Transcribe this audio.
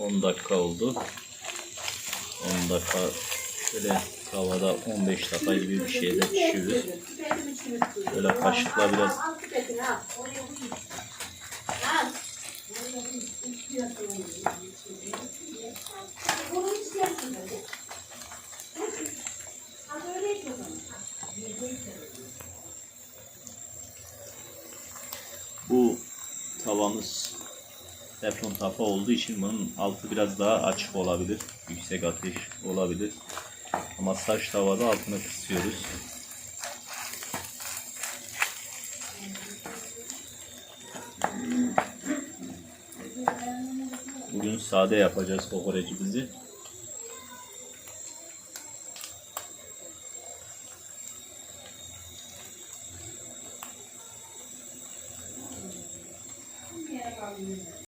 10 dakika oldu. 10 dakika şöyle tavada 15 dakika gibi bir şeyde pişiriyoruz. Böyle kaşıkla biraz bu tavamız teflon tava olduğu için bunun altı biraz daha açık olabilir. Yüksek ateş olabilir. Ama saç tavada altını kısıyoruz. Bugün sade yapacağız kokoreçimizi.